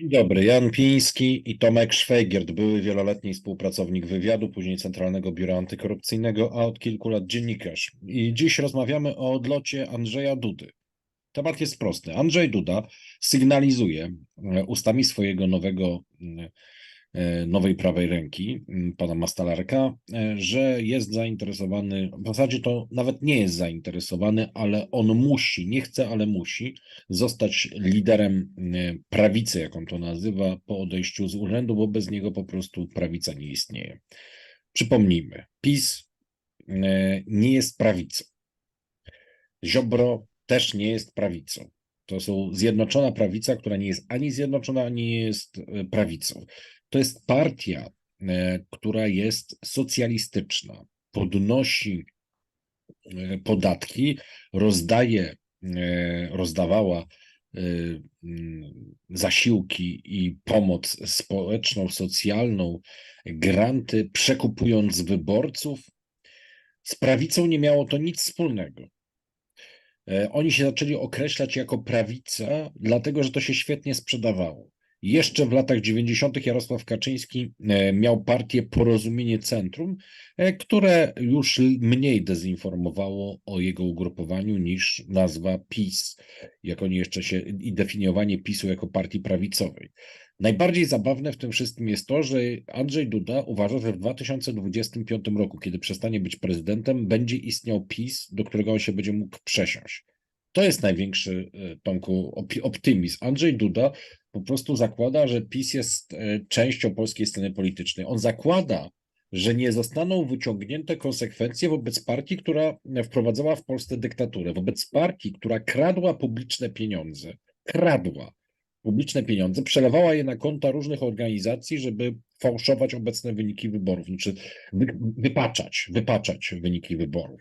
Dzień dobry, Jan Piński i Tomek Szwajgiert, były wieloletni współpracownik wywiadu, później Centralnego Biura Antykorupcyjnego, a od kilku lat dziennikarz. I dziś rozmawiamy o odlocie Andrzeja Dudy. Temat jest prosty. Andrzej Duda sygnalizuje e, ustami swojego nowego, nowej prawej ręki, mm, pana Mastalarka, e, że jest zainteresowany, w zasadzie to nawet nie jest zainteresowany, ale on musi, nie chce, ale musi zostać liderem e, prawicy, jak on to nazywa, po odejściu z urzędu, bo bez niego po prostu prawica nie istnieje. Przypomnijmy, PiS e, nie jest prawicą. Ziobro też nie jest prawicą. To są zjednoczona prawica, która nie jest ani zjednoczona, ani nie jest e, prawicą. To jest partia, e, która jest socjalistyczna, podnosi e, podatki, rozdaje, e, rozdawała mm, zasiłki i pomoc społeczną, socjalną, granty, przekupując wyborców. Z prawicą nie miało to nic wspólnego. Oni się zaczęli określać jako prawica, dlatego że to się świetnie sprzedawało. Jeszcze w latach 90. Jarosław Kaczyński e, miał partię Porozumienie Centrum, e, które już mniej dezinformowało o jego ugrupowaniu niż nazwa PiS, jak oni jeszcze się i definiowanie PiSu jako partii prawicowej. Najbardziej zabawne w tym wszystkim jest to, że Andrzej Duda uważa, że w 2025 roku, kiedy przestanie być prezydentem, będzie istniał PiS, do którego on się będzie mógł przesiąść. To jest największy, e, Tomku, optymizm. Andrzej Duda po prostu zakłada, że PiS jest e, częścią polskiej sceny politycznej. On zakłada, że nie zostaną wyciągnięte konsekwencje wobec partii, która wprowadzała w Polsce dyktaturę, wobec partii, która kradła publiczne pieniądze. Kradła publiczne pieniądze, przelewała je na konta różnych organizacji, żeby fałszować obecne wyniki wyborów, znaczy wy, wypaczać, wypaczać wyniki wyborów.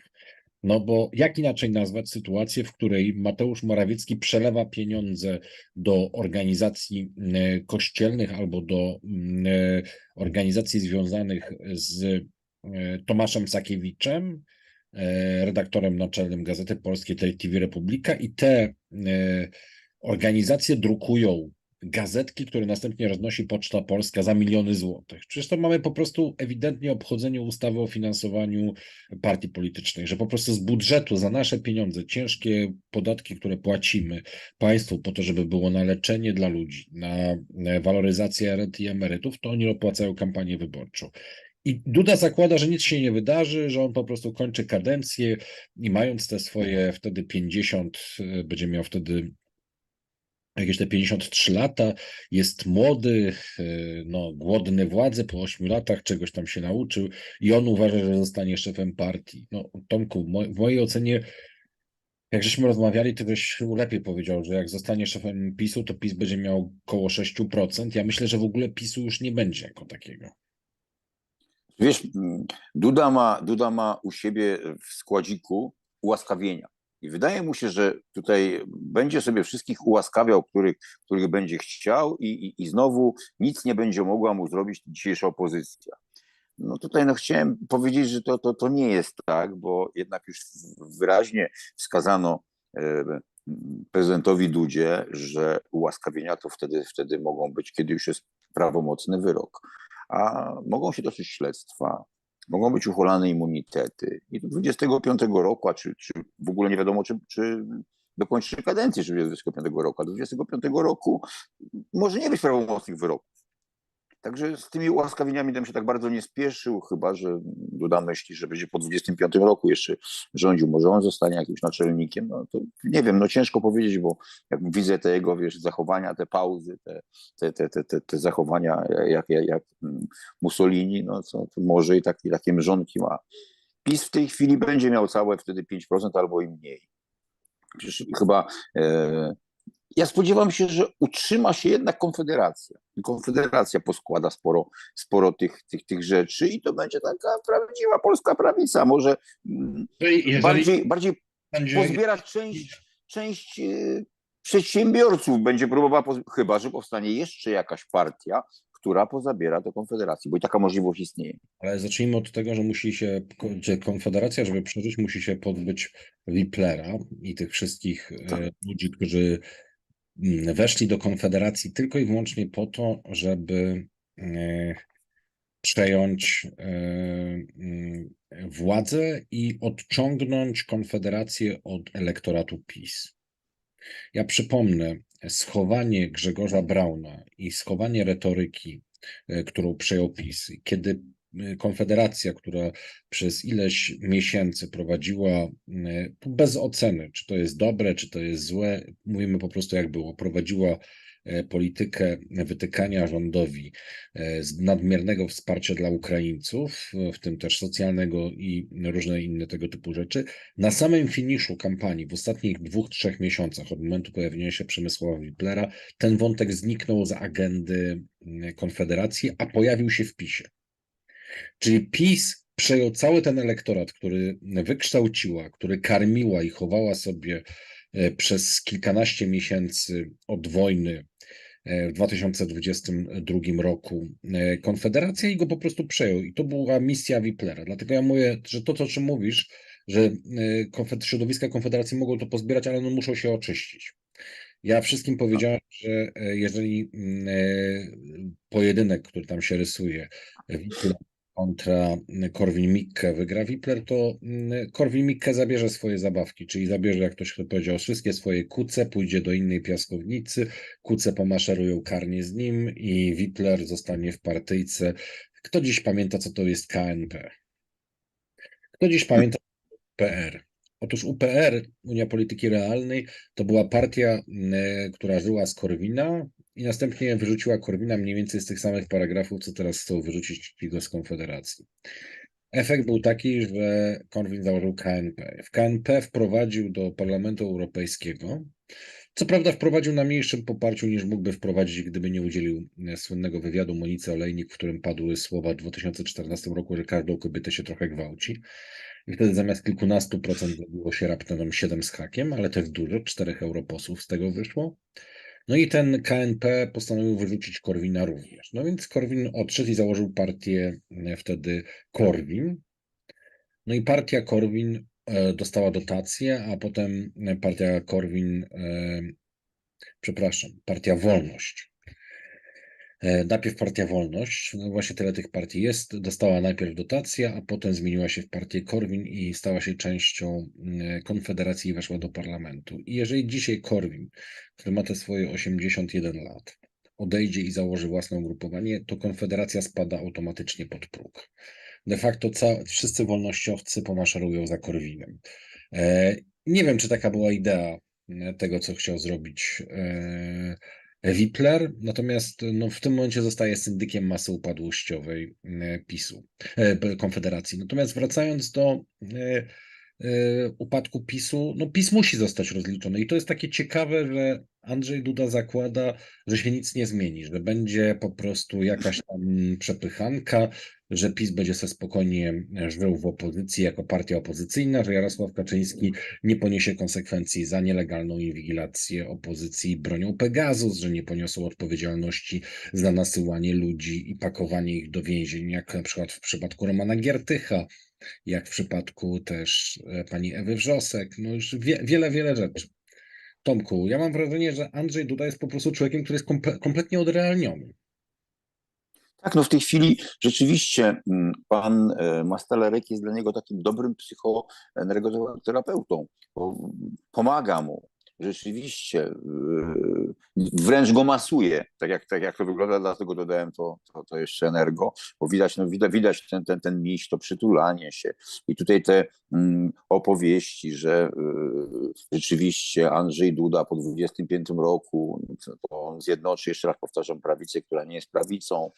No bo jak inaczej nazwać sytuację, w której Mateusz Morawiecki przelewa pieniądze do organizacji e, kościelnych albo do mm, e, organizacji związanych z e, Tomaszem Sakiewiczem, redaktorem naczelnym Gazety Polskiej, TV Republika i te organizacje drukują gazetki, które następnie roznosi Poczta Polska za miliony złotych. Przecież to mamy po prostu ewidentnie obchodzenie ustawy o finansowaniu partii politycznych, że po prostu z budżetu za nasze pieniądze, ciężkie podatki, które płacimy państwu po to, żeby było na leczenie dla ludzi, na waloryzację rent i emerytów, to oni opłacają kampanię wyborczą. I Duda zakłada, że nic się nie wydarzy, że on po prostu kończy kadencję i mając te swoje wtedy 50, e, będzie miał wtedy jakieś te 53 lata, jest młody, e, no, głodny władzy, po 8 latach czegoś tam się nauczył i on uważa, że zostanie szefem partii. No, Tomku, w moj- w mojej ocenie, jak żeśmy rozmawiali, to byś lepiej powiedział, że jak zostanie szefem PiSu, to PiS będzie miał około 6%. Ja myślę, że w ogóle PiSu już nie będzie jako takiego. Wiesz, Duda ma, Duda ma u siebie w składziku ułaskawienia. I wydaje mu się, że tutaj będzie sobie wszystkich ułaskawiał, których, których będzie chciał, i, i, i znowu nic nie będzie mogła mu zrobić dzisiejsza opozycja. No tutaj no chciałem powiedzieć, że to, to, to nie jest tak, bo jednak już wyraźnie wskazano e, prezydentowi Dudzie, że ułaskawienia to wtedy, wtedy mogą być, kiedy już jest prawomocny wyrok a mogą się toczyć śledztwa, mogą być ucholane immunitety. I do 25 roku, a czy, czy w ogóle nie wiadomo, czy, czy dokończy kadencji, czy 25 roku, a do 25 roku może nie być prawomocnych wyroków. Także z tymi ułaskawieniami bym się tak bardzo nie spieszył, chyba że Duda myśli, że będzie po 25 roku jeszcze rządził. Może on zostanie jakimś naczelnikiem. No to nie wiem, no ciężko powiedzieć, bo jak widzę te jego wiesz, zachowania, te pauzy, te, te, te, te, te, te zachowania jak, jak, jak Mussolini, no co to może i takie, takie mrzonki ma. PiS w tej chwili będzie miał całe wtedy 5% albo i mniej. Przecież chyba e, ja spodziewam się, że utrzyma się jednak Konfederacja. I Konfederacja poskłada sporo, sporo tych, tych, tych rzeczy i to będzie taka prawdziwa polska prawica. Może mm, Jeżeli, bardziej, bardziej będzie, pozbierać część, część e, przedsiębiorców, będzie próbowała, chyba że powstanie jeszcze jakaś partia, która pozabiera do Konfederacji, bo i taka możliwość istnieje. Ale zacznijmy od tego, że musi się, Konfederacja, żeby przeżyć, musi się pozbyć Wiplera i tych wszystkich Tak. ludzi, którzy weszli do Konfederacji tylko i wyłącznie po to, żeby e, przejąć e, mm, władzę i odciągnąć Konfederację od elektoratu PiS. Ja przypomnę, schowanie Grzegorza Brauna i schowanie retoryki, e, którą przejął PiS, kiedy Konfederacja, która przez ileś miesięcy prowadziła e, bez oceny, czy to jest dobre, czy to jest złe, mówimy po prostu jak było, prowadziła E, politykę wytykania rządowi e, nadmiernego wsparcia dla Ukraińców, w tym też socjalnego i różne inne tego typu rzeczy. Na samym finiszu kampanii, w ostatnich dwóch, trzech miesiącach, od momentu pojawienia się Przemysława Wiplera, ten wątek zniknął z agendy Konfederacji, a pojawił się w PiSie. Czyli PiS przejął cały ten elektorat, który wykształciła, który karmiła i chowała sobie e, przez kilkanaście miesięcy od wojny w 2022 roku e, Konfederacja i go po prostu przejął. I to była misja Wiplera. Dlatego ja mówię, że to, co czym mówisz, że e, środowiska Konfederacji mogą to pozbierać, ale muszą się oczyścić. Ja wszystkim powiedziałem, że e, jeżeli mm, pojedynek, który tam się rysuje, kontra Korwin-Mikke wygra Wipler, to mm, Korwin-Mikke zabierze swoje zabawki, czyli zabierze, jak ktoś powiedział, wszystkie swoje kuce, pójdzie do innej piaskownicy, kuce pomaszerują karnie z nim i Wipler zostanie w partyjce. Kto dziś pamięta, co to jest KNP? Kto dziś pamięta PR? Otóż UPR, Unia Polityki Realnej, to była partia, mm, która żyła z Korwina, i następnie wyrzuciła Korwina mniej więcej z tych samych paragrafów, co teraz chcą wyrzucić go z Konfederacji. Efekt był taki, że Korwin założył KNP. W KNP wprowadził do Parlamentu Europejskiego, co prawda wprowadził na mniejszym poparciu niż mógłby wprowadzić, gdyby nie udzielił słynnego wywiadu Monice Olejnik, w którym padły słowa w 2014 roku, że każdą kobietę się trochę gwałci. I wtedy zamiast kilkunastu procent zrobiło się raptem 7 z hakiem, ale też dużo, czterech europosłów z tego wyszło. No i ten KNP postanowił wyrzucić Korwina również. No więc Korwin odszedł i założył partię e, wtedy Korwin. No i partia Korwin e, dostała dotację, a potem partia Korwin, e, przepraszam, partia Wolność E, najpierw Partia Wolność, no właśnie tyle tych partii jest, dostała najpierw dotację, a potem zmieniła się w partię Korwin i stała się częścią mm, Konfederacji i weszła do parlamentu. I jeżeli dzisiaj Korwin, który ma te swoje 81 lat, odejdzie i założy własne ugrupowanie, to Konfederacja spada automatycznie pod próg. De facto ca- wszyscy wolnościowcy pomaszerują za Korwinem. E, nie wiem, czy taka była idea mm, tego, co chciał zrobić e, Wipler, natomiast no, w tym momencie zostaje syndykiem masy upadłościowej e, PiSu, e, Konfederacji. Natomiast wracając do e, upadku PiSu, no PiS musi zostać rozliczony i to jest takie ciekawe, że Andrzej Duda zakłada, że się nic nie zmieni, że będzie po prostu jakaś tam przepychanka, że PiS będzie sobie spokojnie żył w opozycji jako partia opozycyjna, że Jarosław Kaczyński nie poniesie konsekwencji za nielegalną inwigilację opozycji bronią Pegasus, że nie poniosą odpowiedzialności za nasyłanie ludzi i pakowanie ich do więzień, jak na przykład w przypadku Romana Giertycha, jak w przypadku też e, pani Ewy Wrzosek, no już wie, wiele, wiele rzeczy. Tomku, ja mam wrażenie, że Andrzej Duda jest po prostu człowiekiem, który jest komple kompletnie odrealniony. Tak, no w tej chwili rzeczywiście mm, pan e, Mastalerek jest dla niego takim dobrym psychoenergoterapeutą, bo pomaga mu rzeczywiście yy, wręcz go masuje, tak jak, tak jak to wygląda, dlatego dodałem to, to, to jeszcze energo, bo widać, no widać, widać ten, ten, ten miś, to przytulanie się. I tutaj te mm, opowieści, że yy, rzeczywiście Andrzej Duda po 25 roku to on zjednoczy, jeszcze raz powtarzam, prawicę, która nie jest prawicą,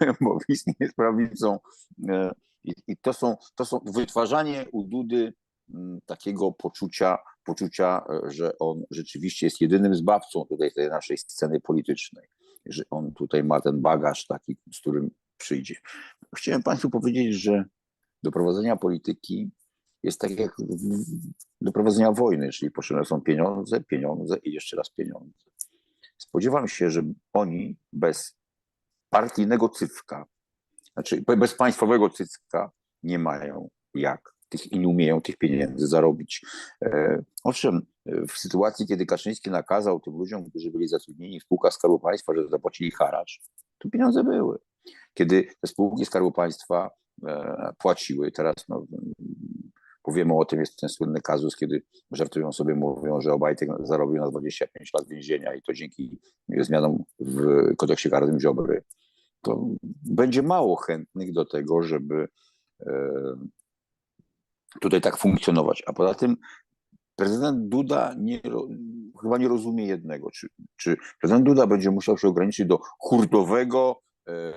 bo PiS nie jest prawicą yy, i, i to, są, to są wytwarzanie u Dudy Mm, takiego poczucia, poczucia, e, że on rzeczywiście jest jedynym zbawcą tutaj tej naszej sceny politycznej, że on tutaj ma ten bagaż taki, z którym przyjdzie. Chciałem Państwu powiedzieć, że do prowadzenia polityki jest tak jak do prowadzenia wojny, czyli potrzebne są pieniądze, pieniądze i jeszcze raz pieniądze. Spodziewam się, że oni bez partyjnego cycka, znaczy bez państwowego cycka nie mają jak tych, i nie umieją tych pieniędzy zarobić. E, owszem, w sytuacji, kiedy Kaczyński nakazał tym ludziom, którzy byli zatrudnieni w spółkach Skarbu Państwa, że zapłacili haracz, to pieniądze były. Kiedy te spółki Skarbu Państwa e, płaciły, teraz no, powiemy o tym, jest ten słynny kazus, kiedy żartują sobie, mówią, że Obajtek zarobił na 25 lat więzienia i to dzięki zmianom w kodeksie karnym Ziobry, to będzie mało chętnych do tego, żeby e, tutaj tak funkcjonować. A poza tym prezydent Duda nie, chyba nie rozumie jednego, czy, czy prezydent Duda będzie musiał się ograniczyć do hurtowego e,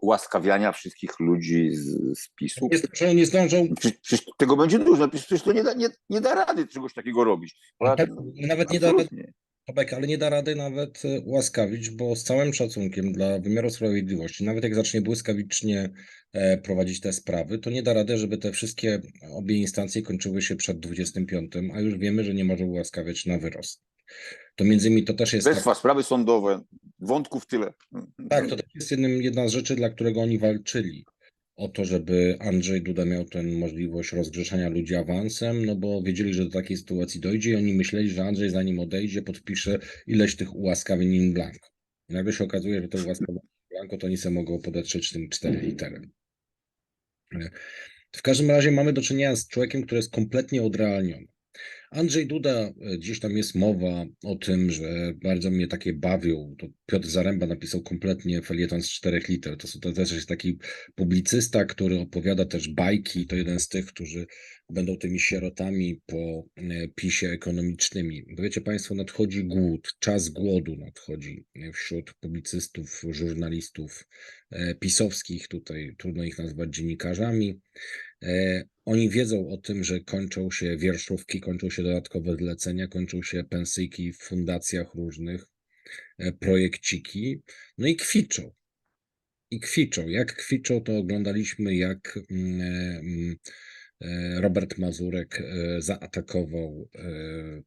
ułaskawiania wszystkich ludzi z, z PiSu. Nie, nie zdążą, Przecież, tego będzie dużo, przecież, przecież to nie da, nie, nie da rady czegoś takiego robić. Poza tak, tym, nawet nie da rady, Tomek, ale nie da rady nawet e, ułaskawić, bo z całym szacunkiem dla wymiaru sprawiedliwości, nawet jak zacznie błyskawicznie e, prowadzić te sprawy, to nie da rady, żeby te wszystkie obie instancje kończyły się przed 25, a już wiemy, że nie może ułaskawiać na wyrost. To między innymi to też jest tak, Bezwa, sprawy sądowe, wątków tyle. tak, to też jest jednym, jedna z rzeczy, dla którego oni walczyli. O to, żeby Andrzej Duda miał tę możliwość rozgrzeszania ludzi awansem, no bo wiedzieli, że do takiej sytuacji dojdzie i oni myśleli, że Andrzej zanim odejdzie, podpisze ileś tych ułaskawień in blanco. I nagle się okazuje, że te ułaskawienia in blanco to oni sobie mogą podetrzeć tym cztery litery. W każdym razie mamy do czynienia z człowiekiem, który jest kompletnie odrealniony. Andrzej Duda, e, gdzieś tam jest mowa o tym, że bardzo mnie takie bawią. To Piotr Zaręba napisał kompletnie felieton z czterech liter. To, to też jest taki publicysta, który opowiada też bajki. To jeden z tych, którzy będą tymi sierotami po e, pisie ekonomicznymi. Bo wiecie Państwo, nadchodzi głód, czas głodu nadchodzi wśród publicystów, żurnalistów e, pisowskich. Tutaj trudno ich nazwać dziennikarzami. E, Oni wiedzą o tym, że kończą się wierszówki, kończą się dodatkowe zlecenia, kończą się pensyjki w fundacjach różnych, e, projekciki, no i kwiczą. I kwiczą. Jak kwiczą, to oglądaliśmy, jak mm, e, mm, Robert Mazurek zaatakował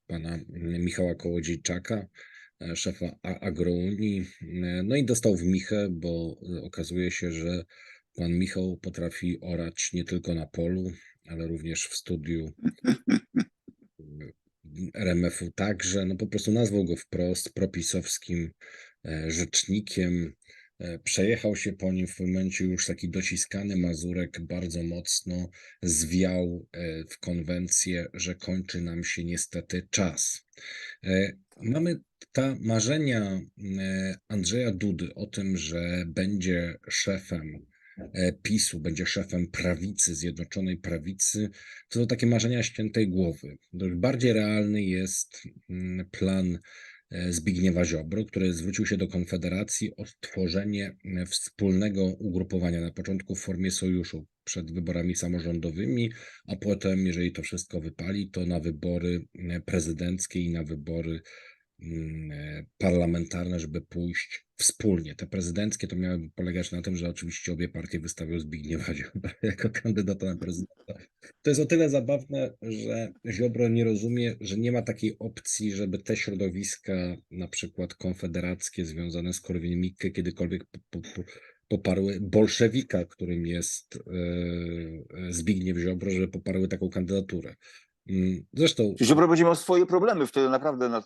pana Michała Kołodziejczaka, szefa Agrounii, no i dostał w michę, bo okazuje się, że Pan Michał potrafi orać nie tylko na polu, ale również w studiu RMF-u także. No po prostu nazwał go wprost propisowskim e, rzecznikiem. E, Przejechał się po nim w momencie już taki dociskany Mazurek bardzo mocno zwiał e, w konwencję, że kończy nam się niestety czas. E, Mamy ta marzenia Andrzeja Dudy o tym, że będzie szefem PiSu, będzie szefem prawicy, Zjednoczonej Prawicy, to są takie marzenia świętej głowy. Bardziej realny jest mm, plan e, Zbigniewa Ziobro, który zwrócił się do Konfederacji o stworzenie e, wspólnego ugrupowania, na początku w formie sojuszu przed wyborami samorządowymi, a potem, jeżeli to wszystko wypali, to na wybory e, prezydenckie i na wybory e, parlamentarne, żeby pójść wspólnie. Te prezydenckie to miały polegać na tym, że oczywiście obie partie wystawią Zbigniewa Ziobro jako kandydata na prezydenta. To jest o tyle zabawne, że Ziobro nie rozumie, że nie ma takiej opcji, żeby te środowiska, na przykład konfederackie związane z Korwin-Mikke, kiedykolwiek po, po, po, poparły bolszewika, którym jest e, e, Zbigniew Ziobro, żeby poparły taką kandydaturę. Mm, Zresztą Ziobro będzie miał swoje problemy wtedy naprawdę na,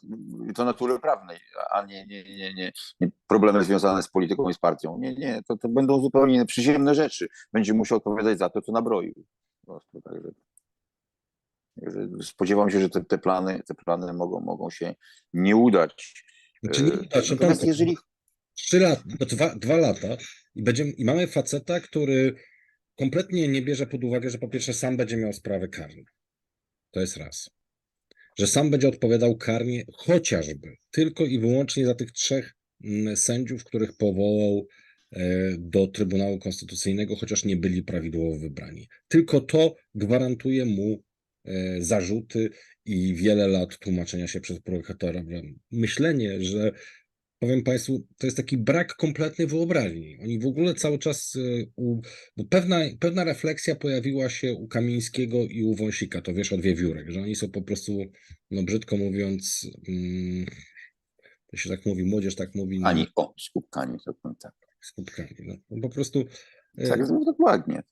to natury prawnej, a nie, nie, nie, nie, nie problemy związane z polityką i z partią. Nie, nie, to, to będą zupełnie przyziemne rzeczy. Będzie musiał odpowiadać za to, co nabroił. Po prostu, także, spodziewam się, że te, te plany, te plany mogą, mogą się nie udać. Znaczy nie udać, Natomiast jeżeli trzy lata, dwa, dwa lata i, będziemy, i mamy faceta, który kompletnie nie bierze pod uwagę, że po pierwsze sam będzie miał sprawy karne. To jest raz. Że sam będzie odpowiadał karnie chociażby tylko i wyłącznie za tych trzech mm, sędziów, których powołał e, do Trybunału Konstytucyjnego, chociaż nie byli prawidłowo wybrani. Tylko to gwarantuje mu e, zarzuty i wiele lat tłumaczenia się przez prokuratora. Myślenie, że powiem Państwu, to jest taki brak kompletnej wyobraźni. Oni w ogóle cały czas, y, u, bo pewna, pewna refleksja pojawiła się u Kamińskiego i u Wąsika, to wiesz od wiewiórek, że oni są po prostu, no brzydko mówiąc, mm, to się tak mówi, młodzież tak mówi, no, ani o, skupkani, to tak. z kubkami. No, no po prostu y, Tak, no, dokładnie.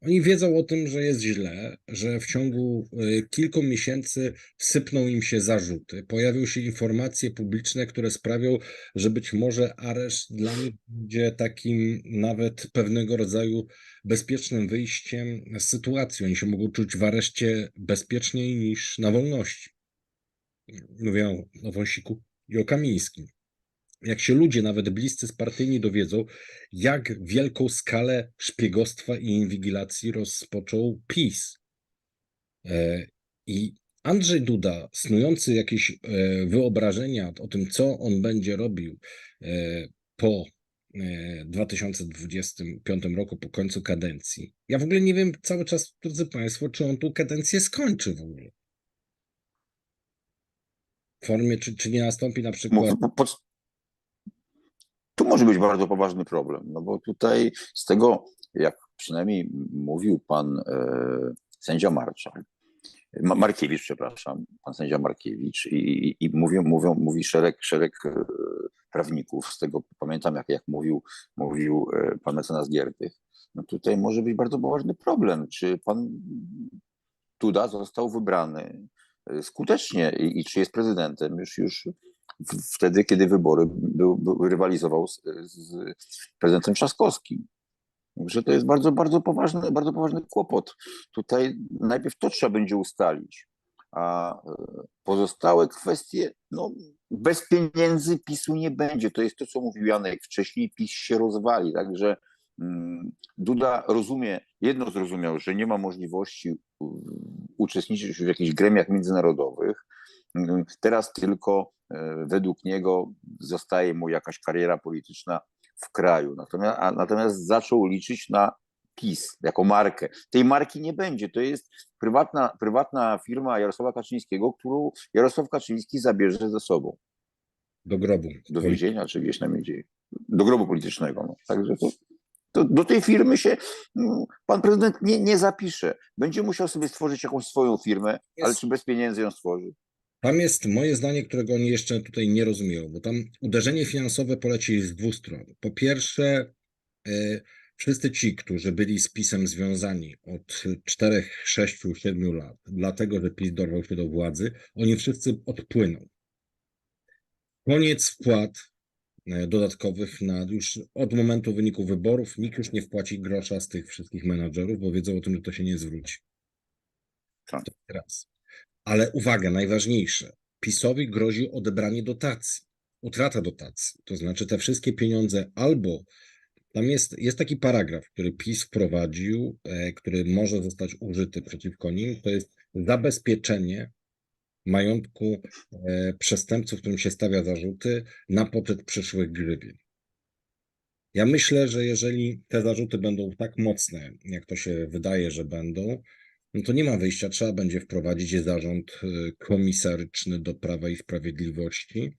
Oni wiedzą o tym, że jest źle, że w ciągu y, kilku miesięcy sypną im się zarzuty. Pojawią się informacje publiczne, które sprawią, że być może areszt dla nich będzie takim nawet pewnego rodzaju bezpiecznym wyjściem z sytuacji. Oni się mogą czuć w areszcie bezpieczniej niż na wolności. Mówię o, Wąsiku i o Kamińskim jak się ludzie, nawet bliscy z partyjni dowiedzą, jak wielką skalę szpiegostwa i inwigilacji rozpoczął PiS. E, I Andrzej Duda, snujący jakieś e, wyobrażenia o tym, co on będzie robił e, po 2025 roku, po końcu kadencji. Ja w ogóle nie wiem cały czas, drodzy Państwo, czy on tą kadencję skończy w ogóle. W formie, czy, czy nie nastąpi na przykład. Po, tu może być bardzo poważny problem, no bo tutaj z tego, jak przynajmniej mówił pan e, sędzia Marczak, Markiewicz, przepraszam, pan sędzia Markiewicz i, i, i mówią, mówią, mówi szereg, szereg e, prawników, z tego pamiętam, jak, jak mówił, mówił e, pan mecenas Giertych, no tutaj może być bardzo poważny problem, czy pan Tuda został wybrany skutecznie i, i czy jest prezydentem już, już wtedy, kiedy wybory był, był rywalizował z, z prezydentem Trzaskowskim. Także to jest bardzo, bardzo poważny, bardzo poważny kłopot. Tutaj najpierw to trzeba będzie ustalić, a e, pozostałe kwestie, no bez pieniędzy PiSu nie będzie. To jest to, co mówił Janek wcześniej, PiS się rozwali, także mm, Duda rozumie, jedno zrozumiał, że nie ma możliwości uczestniczyć w jakichś gremiach międzynarodowych. Teraz tylko E, według niego zostaje mu jakaś kariera polityczna w kraju. Natomiast, a, natomiast zaczął liczyć na PiS jako markę. Tej marki nie będzie. To jest prywatna, prywatna firma Jarosława Kaczyńskiego, którą Jarosław Kaczyński zabierze ze sobą. Do grobu. Do więzienia, czy gdzieś tam indziej. Do grobu politycznego. No. Także to, to, do tej firmy się no, pan prezydent nie, nie zapisze. Będzie musiał sobie stworzyć jakąś swoją firmę, jest. ale czy bez pieniędzy ją stworzy? Tam jest moje zdanie, którego oni jeszcze tutaj nie rozumieją, bo tam uderzenie finansowe poleci z dwóch stron. Po pierwsze, e, wszyscy ci, którzy byli z PiSem związani od 4, 6, 7 lat, dlatego że PiS dorwał się do władzy, oni wszyscy odpłyną. Koniec wpłat e, dodatkowych na już od momentu wyniku wyborów nikt już nie wpłaci grosza z tych wszystkich menadżerów, bo wiedzą o tym, że to się nie zwróci. Tak. Raz. Ale uwaga, najważniejsze. PiSowi grozi odebranie dotacji, utrata dotacji. To znaczy te wszystkie pieniądze albo tam jest, jest taki paragraf, który PiS wprowadził, e, który może zostać użyty przeciwko nim, to jest zabezpieczenie majątku e, przestępców, którym się stawia zarzuty na poczet przyszłych grzywien. Ja myślę, że jeżeli te zarzuty będą tak mocne, jak to się wydaje, że będą, no to nie ma wyjścia, trzeba będzie wprowadzić zarząd y, komisaryczny do Prawa i Sprawiedliwości.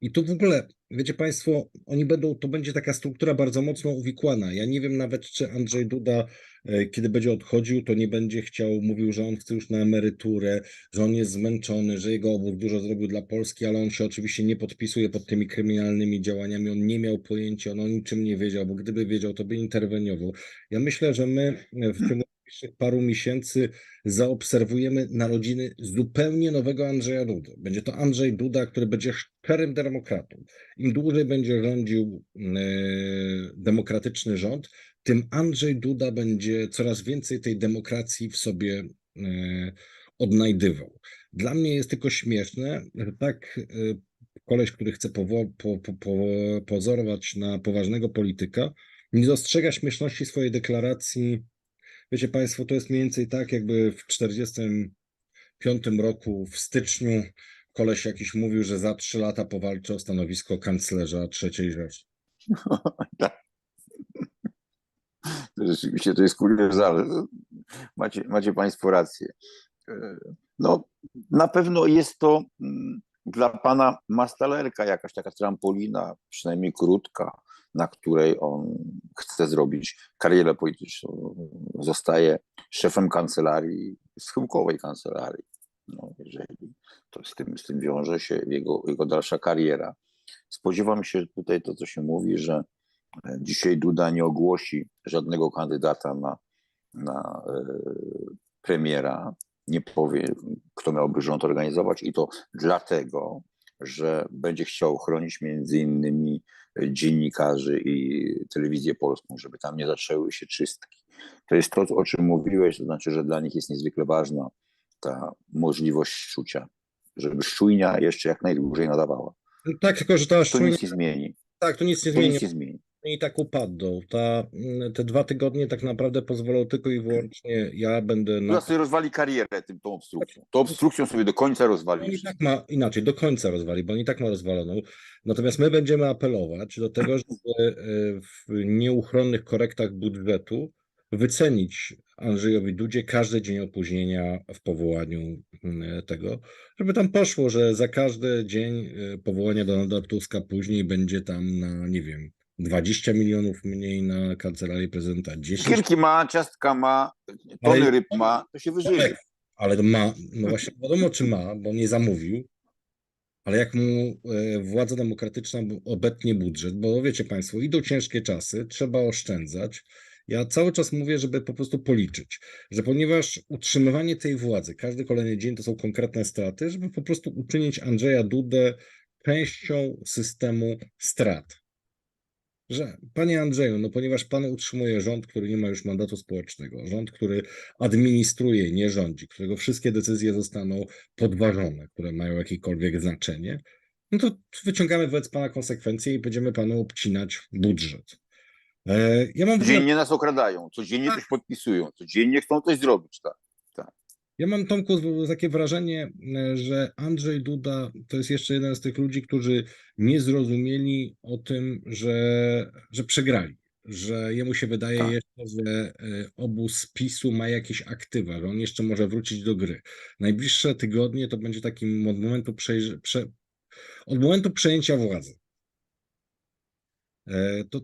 I tu w ogóle, wiecie Państwo, oni będą, to będzie taka struktura bardzo mocno uwikłana. Ja nie wiem nawet, czy Andrzej Duda, y, kiedy będzie odchodził, to nie będzie chciał, mówił, że on chce już na emeryturę, że on jest zmęczony, że jego obóz dużo zrobił dla Polski, ale on się oczywiście nie podpisuje pod tymi kryminalnymi działaniami. On nie miał pojęcia, on o niczym nie wiedział, bo gdyby wiedział, to by interweniował. Ja myślę, że my w tym najbliższych paru miesięcy zaobserwujemy narodziny zupełnie nowego Andrzeja Dudy. Będzie to Andrzej Duda, który będzie szczerym demokratą. Im dłużej będzie rządził e, demokratyczny rząd, tym Andrzej Duda będzie coraz więcej tej demokracji w sobie e, odnajdywał. Dla mnie jest tylko śmieszne, że tak e, koleś, który chce powo- po, po, po, pozorować na poważnego polityka, nie dostrzega śmieszności swojej deklaracji Wiecie Państwo, to jest mniej więcej tak, jakby w 1945 roku w styczniu koleś jakiś mówił, że za trzy lata powalczy o stanowisko kanclerza III Rzeszy. tak. Rzeczywiście to jest kuriozalne. Macie, macie Państwo rację. No, na pewno jest to mm, dla pana Mastalerka jakaś taka trampolina, przynajmniej krótka, na której on chce zrobić karierę polityczną. Zostaje szefem kancelarii, schyłkowej kancelarii. No, jeżeli to z tym, z tym wiąże się jego, jego dalsza kariera. Spodziewam się tutaj to, co się mówi, że dzisiaj Duda nie ogłosi żadnego kandydata na na e, premiera, nie powie, kto miałby rząd organizować i to dlatego, że będzie chciał chronić między innymi dziennikarzy i telewizję polską, żeby tam nie zaczęły się czystki. To jest to, o czym mówiłeś, to znaczy, że dla nich jest niezwykle ważna ta możliwość szczucia, żeby szczujnia jeszcze jak najdłużej nadawała. Tak, tylko że ta To szczujnia, nic nie zmieni. tak, to nic nie To zmieni. nic nie zmieni. I tak upadną. Ta, mm, te dwa tygodnie tak naprawdę pozwolą tylko i wyłącznie, ja będę na... Ona sobie rozwali karierę tym, tą obstrukcją. Tą obstrukcją sobie do końca rozwali. i tak ma inaczej, do końca rozwali, bo on i tak ma rozwaloną. Natomiast my będziemy apelować do tego, żeby e, w nieuchronnych korektach budżetu wycenić Andrzejowi Dudzie każdy dzień opóźnienia w powołaniu mm, tego, żeby tam poszło, że za każdy dzień e, powołania Donalda Tuska później będzie tam na, nie wiem, 20 milionów mniej na kancelarię prezydenta, 10 Kirki ma, ciastka ma, tony Ale- ryb ma, to się wyżyje. Ale ma, no właśnie wiadomo czy ma, bo nie zamówił, ale jak mu e, władza demokratyczna bu- obetnie budżet, bo wiecie Państwo, idą ciężkie czasy, trzeba oszczędzać. Ja cały czas mówię, żeby po prostu policzyć, że ponieważ utrzymywanie tej władzy, każdy kolejny dzień to są konkretne straty, żeby po prostu uczynić Andrzeja Dudę częścią systemu strat. Że, panie Andrzeju, no ponieważ pan utrzymuje rząd, który nie ma już mandatu społecznego, rząd, który administruje, nie rządzi, którego wszystkie decyzje zostaną podważone, które mają jakiekolwiek znaczenie, no to wyciągamy wobec pana konsekwencje i będziemy panu obcinać budżet. E, Ja mam, Codziennie nas okradają, codziennie coś podpisują, codziennie chcą coś zrobić. Tak. Ja mam Tomku takie wrażenie, e, że Andrzej Duda to jest jeszcze jeden z tych ludzi, którzy nie zrozumieli o tym, że, że przegrali. Że jemu się wydaje Tak. jeszcze, że e, obóz PiSu ma jakieś aktywa, że on jeszcze może wrócić do gry. Najbliższe tygodnie to będzie takim od momentu, przejrze, prze, od momentu przejęcia władzy. E, To,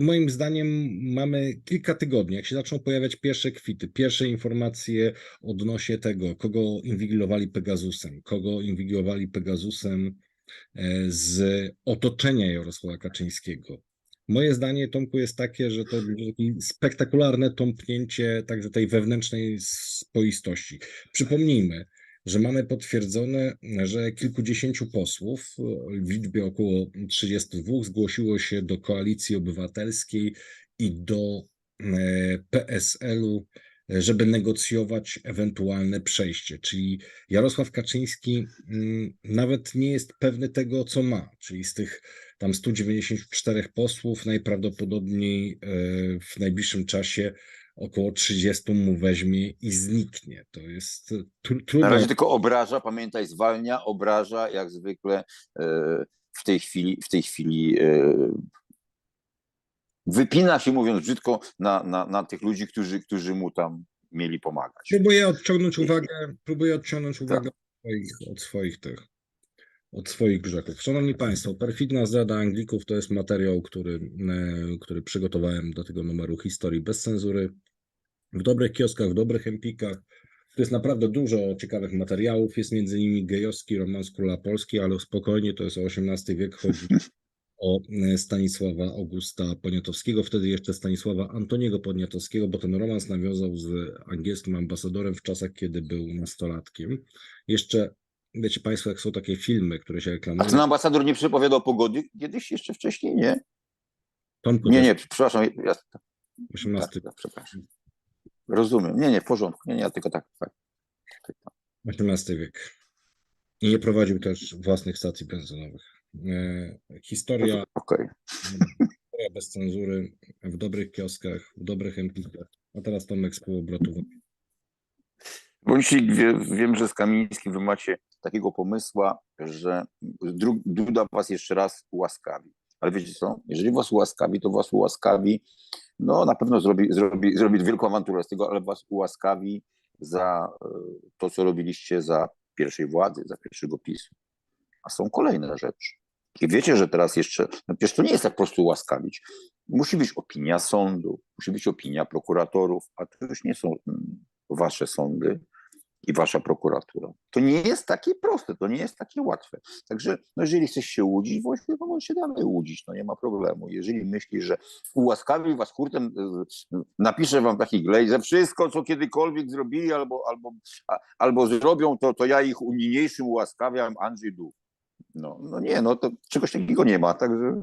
moim zdaniem mamy kilka tygodni, jak się zaczną pojawiać pierwsze kwity, pierwsze informacje odnośnie tego, kogo inwigilowali Pegasusem, kogo inwigilowali Pegasusem e, z otoczenia Jarosława Kaczyńskiego. Moje zdanie, Tomku, jest takie, że to będzie spektakularne tąpnięcie także tej wewnętrznej spoistości. Przypomnijmy, że mamy potwierdzone, że kilkudziesięciu posłów w liczbie około 32 zgłosiło się do Koalicji Obywatelskiej i do e, PSL-u, żeby negocjować ewentualne przejście. Czyli Jarosław Kaczyński mm, nawet nie jest pewny tego, co ma. Czyli z tych tam 194 posłów najprawdopodobniej e, w najbliższym czasie około 30 mu weźmie i zniknie. To jest e, tru- Na trudno. razie tylko obraża, pamiętaj, zwalnia, obraża, jak zwykle e, w tej chwili, w tej chwili e, wypina się, mówiąc brzydko, na, na, na tych ludzi, którzy, którzy mu tam mieli pomagać. Próbuję odciągnąć uwagę, próbuję odciągnąć Tak. uwagę od swoich, od swoich tych, od swoich grzechów. Szanowni Państwo, perfidna zdrada Anglików to jest materiał, który, e, który przygotowałem do tego numeru historii bez cenzury. W dobrych kioskach, w dobrych empikach. To jest naprawdę dużo ciekawych materiałów. Jest między innymi gejowski romans Króla Polski, ale spokojnie, to jest o XVIII wiek, chodzi o e, Stanisława Augusta Poniatowskiego, wtedy jeszcze Stanisława Antoniego Poniatowskiego, bo ten romans nawiązał z angielskim ambasadorem w czasach, kiedy był nastolatkiem. Jeszcze, wiecie Państwo, jak są takie filmy, które się A reklamują. ten ambasador nie przepowiadał pogody kiedyś jeszcze wcześniej? Nie? Tomku, Nie, nie, przepraszam. Ja, tak, 18, tak, przepraszam. Rozumiem. Nie, nie, w porządku. Nie, nie, ja tylko tak. tak. XVIII wiek. I nie prowadził też własnych stacji benzynowych. E, historia Okej. historia bez cenzury, w dobrych kioskach, w dobrych empikach. A teraz Tomek z półobrotu. Bo dzisiaj wie, wiem, że z Kamińskim wy macie takiego pomysła, że Duda was jeszcze raz ułaskawi. Ale wiecie co? Jeżeli was ułaskawi, to was ułaskawi, no na pewno zrobi, zrobi, zrobi wielką awanturę z tego, ale was ułaskawi za e, to, co robiliście za pierwszej władzy, za pierwszego PiSu. A są kolejne rzeczy. I wiecie, że teraz jeszcze, no przecież to nie jest tak prosto ułaskawić. Musi być opinia sądu, musi być opinia prokuratorów, a to już nie są mm, wasze sądy, i wasza prokuratura. To nie jest takie proste, to nie jest takie łatwe. Także no jeżeli chcesz się łudzić, właśnie możesz się dalej łudzić, no nie ma problemu. Jeżeli myślisz, że ułaskawi was hurtem, y, napiszę wam taki glej, że wszystko, co kiedykolwiek zrobili albo, albo, albo zrobią, to, to ja ich niniejszym ułaskawiam, Andrzej Duch. No, no nie, no to czegoś takiego nie ma, także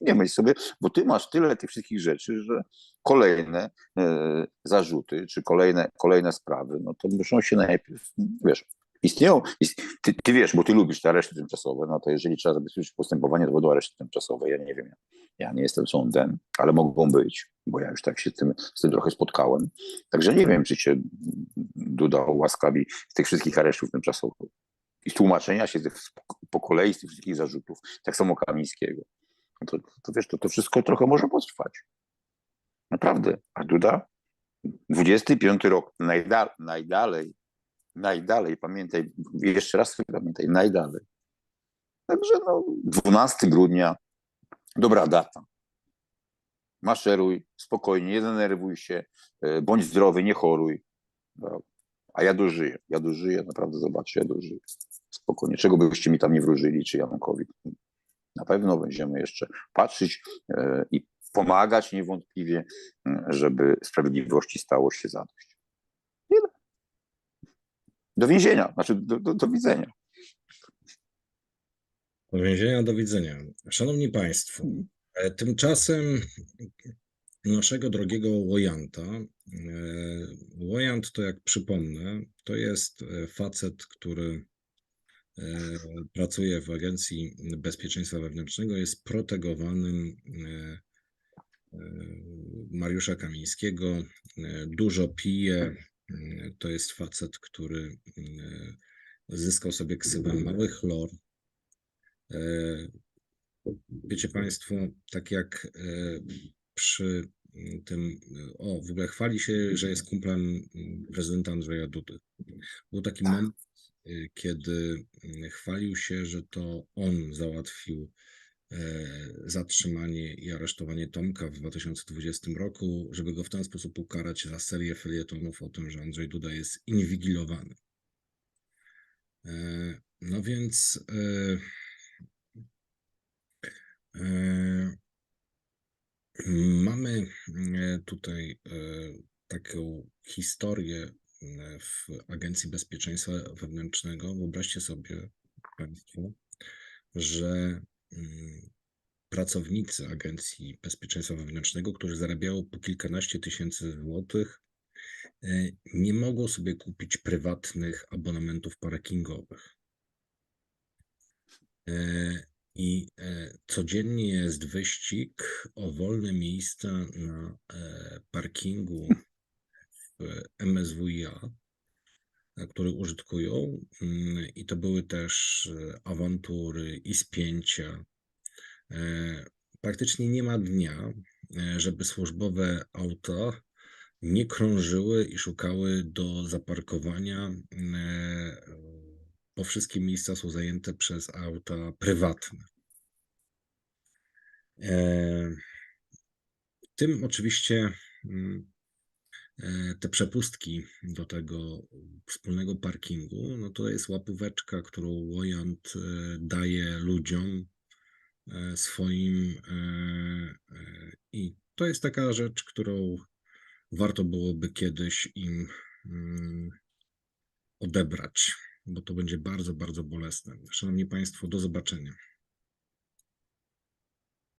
nie myśl sobie, bo ty masz tyle tych wszystkich rzeczy, że kolejne e, zarzuty, czy kolejne, kolejne sprawy, no to muszą się najpierw, wiesz, istnieją, ist, ty, ty wiesz, bo ty lubisz te areszty tymczasowe, no to jeżeli trzeba zabezpieczyć postępowanie, będą areszty tymczasowe, ja nie wiem, ja nie jestem sądem, ale mogą być, bo ja już tak się z tym, z tym trochę spotkałem, także nie wiem, czy cię Duda ułaskawi z tych wszystkich aresztów tymczasowych i tłumaczenia się po kolei z tych wszystkich zarzutów, tak samo Kamińskiego. No to, to wiesz, to, to wszystko trochę może potrwać. Naprawdę. A Duda? 25 rok, najda, najdalej, najdalej, pamiętaj, jeszcze raz sobie pamiętaj, najdalej. Także no, 12 grudnia, dobra data. Maszeruj, spokojnie, nie denerwuj się, e, bądź zdrowy, nie choruj. No, A ja dożyję, ja dożyję, naprawdę zobaczcie, ja dożyję. Spokojnie, czego byście mi tam nie wróżyli, czy Jankowi. Na pewno będziemy jeszcze patrzeć e, i pomagać niewątpliwie, m, żeby sprawiedliwości stało się zadość. Tyle. Do więzienia, znaczy do, do, do widzenia. Do więzienia, do widzenia. Szanowni Państwo, e, tymczasem naszego drogiego Łojanta. e, Łojant to, jak przypomnę, to jest e, facet, który e, pracuje w Agencji Bezpieczeństwa Wewnętrznego, jest protegowanym e, e, Mariusza Kamińskiego, e, dużo pije. e, To jest facet, który e, zyskał sobie ksywę Mały Chlor. E, Wiecie Państwo, tak jak e, przy tym, o, w ogóle chwali się, że jest kumplem prezydenta Andrzeja Dudy. Był taki Tak. moment, kiedy mm, chwalił się, że to on załatwił e, zatrzymanie i aresztowanie Tomka w 2020 roku, żeby go w ten sposób ukarać za serię felietonów o tym, że Andrzej Duda jest inwigilowany. E, No więc e, mamy tutaj taką historię w Agencji Bezpieczeństwa Wewnętrznego. Wyobraźcie sobie Państwo, że mm, pracownicy Agencji Bezpieczeństwa Wewnętrznego, którzy zarabiają po kilkanaście tysięcy złotych, e, nie mogą sobie kupić prywatnych abonamentów parkingowych. E, I e, codziennie jest wyścig o wolne miejsca na parkingu MSWiA, który użytkują. Mm, I to były też e, awantury i spięcia. E, Praktycznie nie ma dnia, e, żeby służbowe auta nie krążyły i szukały do zaparkowania, bo wszystkie miejsca są zajęte przez auta prywatne. Tym oczywiście mm, te przepustki do tego wspólnego parkingu, no to jest łapóweczka, którą Łojant e, daje ludziom e, swoim e, e, i to jest taka rzecz, którą warto byłoby kiedyś im mm, odebrać, bo to będzie bardzo, bardzo bolesne. Szanowni Państwo, do zobaczenia.